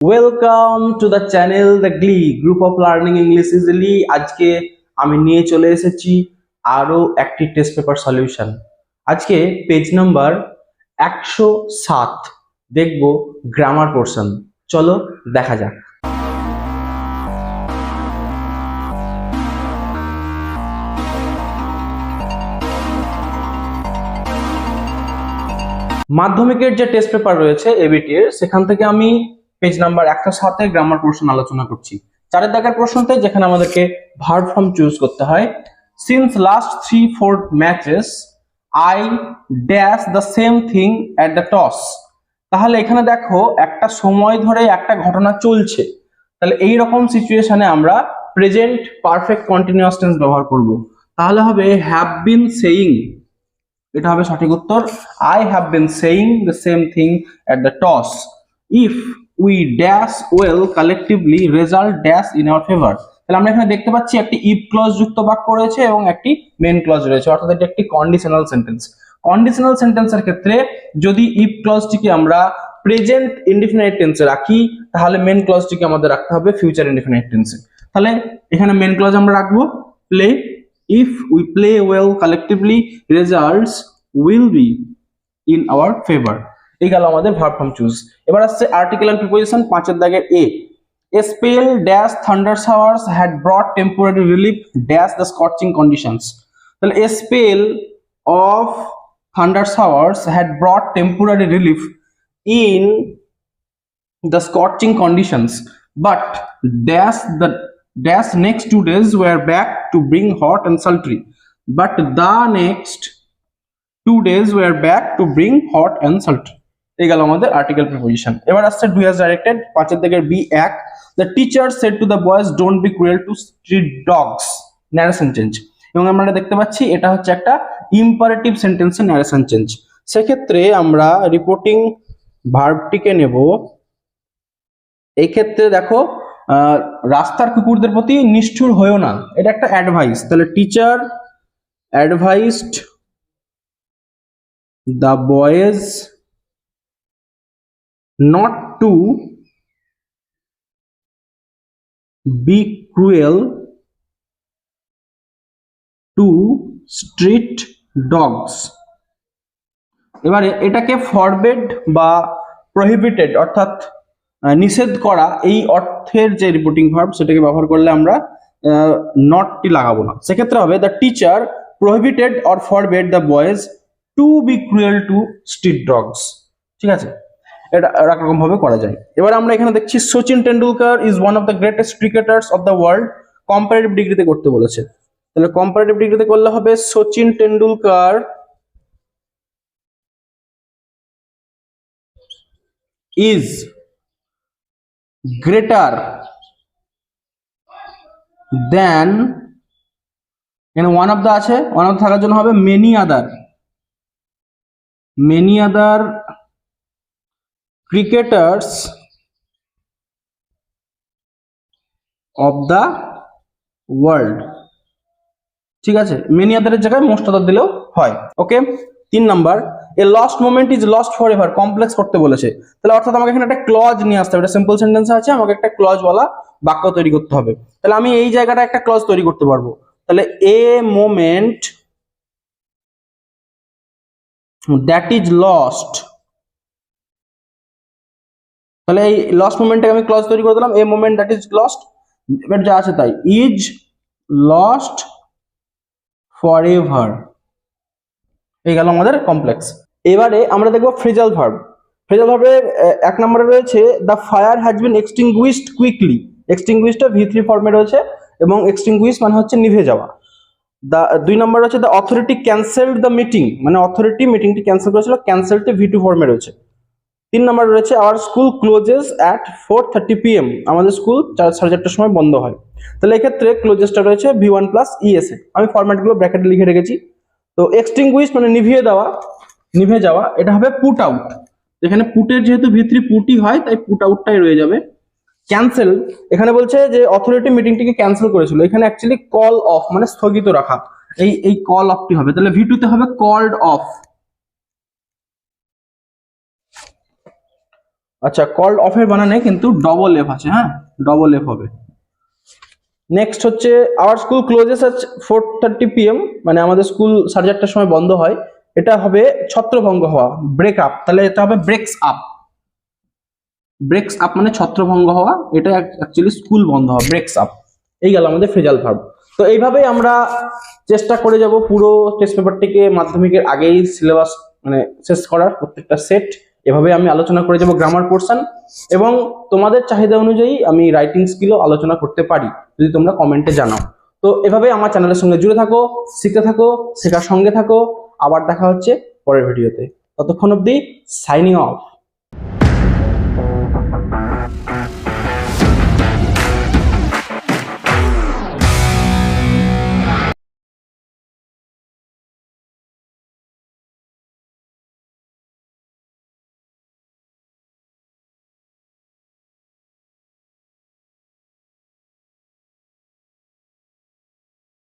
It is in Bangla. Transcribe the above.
Welcome to the channel the গ্লি group of learning English easily আজকে আমি নিয়ে চলে এসেছি আরও একটি টেস্ট পেপার সলিউশন আজকে পেজ নাম্বার একশো সাত। দেখব গ্রামার পোর্শন চলো দেখা যাক। মাধ্যমিকের যে টেস্ট পেপার রয়েছে এবিটির সেখান থেকে আমি পেজ নাম্বার একশো সাতে গ্রামার পোর্শন আলোচনা করছি। চারের দাগের প্রশ্নতে যেখানে আমাদেরকে ভার্ব ফর্ম চুজ করতে হয় since last three four matches I dash the same thing at the toss তাহলে এখানে দেখো, একটা সময় ধরে একটা ঘটনা চলছে। তাহলে এই রকম সিচুয়েশনে আমরা প্রেজেন্ট পারফেক্ট কন্টিনিউয়াস টেন্স ব্যবহার করব। তাহলে হবে হ্যাভ বিন সেইং এটা হবে সঠিক উত্তর। I have been saying the same thing at the toss if we dash well collectively result dash in our favour তাহলে আমরা এখানে দেখতে পাচ্ছি একটি ইফ ক্লজ যুক্ত বাক্য রয়েছে এবং একটি মেন ক্লজ রয়েছে, অর্থাৎ এটি একটি কন্ডিশনাল সেন্টেন্স কন্ডিশনাল সেন্টেন্সের ক্ষেত্রে যদি ইফ ক্লজটিকে আমরা প্রেজেন্ট ইনডিফিনাইট টেন্সে রাখি, তাহলে মেন ক্লজটিকে আমাদের রাখতে হবে ফিউচার ইনডিফিনাইট টেন্সে তাহলে এখানে মেন ক্লজ আমরা রাখব play if we play well collectively results will be in our favour এই গেল আমাদের ভার ফ্রম চুজ এবার আসছে আর্টিকেল অ্যান্ড প্রিপোজিশন পাঁচের দাগের A. Spell dash thunder showers had brought temporary relief dash the scorching conditions তাহলে spell of thunder showers had brought temporary relief in the scorching conditions but dash the dash next two days were back to bring hot and sultry but the next two days were back to bring hot and sultry এই গেল আমাদের আর্টিকেল প্রিপোজিশন এবার আসছে ডু হ্যাজ ডাইরেক্টেড পাঁচের দিকের বি এক। The teacher said to the boys don't be cruel to street dogs narration change এবং আমরা দেখতে পাচ্ছি, এটা হচ্ছে একটা ইম্পারেটিভ সেন্টেন্সের ন্যারেশন চেঞ্জ সেক্ষেত্রে আমরা রিপোর্টিং ভার্বটিকে নেব। এই ক্ষেত্রে দেখো রাস্তার কুকুরদের প্রতি নিষ্ঠুর হয়েও না। এটা একটা অ্যাডভাইস তাহলে teacher advised the boys not to be cruel to street dogs. এবারে এটাকে ফরবেড বা প্রহিবিটেড অর্থাৎ নিষেধ করা এই অর্থের যে রিপোর্টিং ভার্ব সেটাকে ব্যবহার করলে আমরা নটটি লাগাবো না। সেক্ষেত্রে হবে the teacher prohibited or forbade the boys to be cruel to street dogs ঠিক আছে? এটা এরকম ভাবে করা যায়। এবার আমরা এখানে দেখছি Sachin Tendulkar is one of the greatest cricketers of the world comparative ডিগ্রিতে করতে বলেছে। তাহলে কম্পারেটিভ ডিগ্রিতে করলে হবে Sachin Tendulkar is greater than এখানে ওয়ান অফ দ্য আছে ওয়ান অফ থাকার জন্য হবে many other many other cricketers of the world. ঠিক আছে? মেনি আদারের জায়গায় মোস্ট আদার দিলেও হয়। ওকে তিন number a lost moment is lost for ever complex করতে বলেছে। তাহলে অর্থাৎ আমাকে এখানে একটা ক্লজ নিয়ে আসতে হবে। এটা সিম্পল সেন্টেন্স আছে, আমাকে একটা ক্লজ বলা বাক্য তৈরি করতে হবে। তাহলে আমি এই জায়গাটা একটা ক্লজ তৈরি করতে পারব। তাহলে a moment that is lost তাহলে এই লস্ট মোমেন্টটাকে আমি ক্লজ তৈরি করে দিলাম। A moment that is lost এবার যা আছে তাই। ইজ লস্ট ফর এভার এই গেল আমাদের কমপ্লেক্স এবারে আমরা দেখব ফ্রেজাল ভার্ব ফ্রেজাল ভার্বের এক নম্বরে রয়েছে the fire has been extinguished quickly এক্সটিংগুইশটা V three ফর্মে রয়েছে এবং এক্সটিংগুইশ মানে হচ্ছে নিভে যাওয়া। দা দুই নম্বর রয়েছে the authority cancelled the meeting মানে অথরিটি মিটিংটি ক্যান্সেল করেছিল ক্যান্সেলটি ভি টু ফর্মে রয়েছে। তিন নম্বর রয়েছে our school closes at four thirty PM আমাদের স্কুল চার সাড়ে চারটার সময় বন্ধ হয়। তাহলে এক্ষেত্রে ক্লোজেসটা রয়েছে ভি ওয়ান প্লাস ইএসএ আমি ফরম্যাটগুলো ব্র্যাকেটে লিখে রেখেছি। তো এক্সটিংগুইশ মানে নিভিয়ে দেওয়া নিভে যাওয়া, এটা হবে পুট আউট এখানে পুটের যেহেতু ভিতরি পুটি হয়, তাই পুট আউটটাই রয়ে যাবে। ক্যান্সেল এখানে বলছে যে অথরিটি মিটিংটিকে ক্যান্সেল করেছিল। এখানে অ্যাকচুয়ালি কল অফ মানে স্থগিত রাখা। এই এই কল অফটি হবে। তাহলে ভি টুতে হবে কল্ড অফ আচ্ছা কল্ড অফের বানানে কিন্তু ডবল এফ আছে হ্যাঁ? ডবল এফ হবে। নেক্সট হচ্ছে আওয়ার স্কুল ক্লোজেস আছে ফোর থার্টি পিএম মানে আমাদের স্কুল সাড়ে চারটার সময় বন্ধ হয়। এটা হবে ছত্রভঙ্গ হওয়া ব্রেক আপ তাহলে এটা হবে ব্রেকস আপ ব্রেকস আপ মানে ছত্রভঙ্গ হওয়া, এটা অ্যাকচুয়ালি স্কুল বন্ধ হওয়া ব্রেকস আপ এই গেল আমাদের ফ্রেজাল ভার্ব তো এইভাবেই আমরা চেষ্টা করে যাব পুরো টেস্ট পেপারটিকে মাধ্যমিকের আগেই সিলেবাস মানে শেষ করার প্রত্যেকটা সেট এভাবে আমি আলোচনা করে যাব গ্রামার পোর্শন এবং তোমাদের চাহিদা অনুযায়ী আমি রাইটিং স্কিলও আলোচনা করতে পারি, যদি তোমরা কমেন্টে জানাও। তো এভাবে আমার চ্যানেলের সঙ্গে জুড়ে থাকো, শিখতে থাকো, শেখার সঙ্গে থাকো, আবার দেখা হচ্ছে পরের ভিডিওতে ততক্ষণ অবধি সাইনিং অফ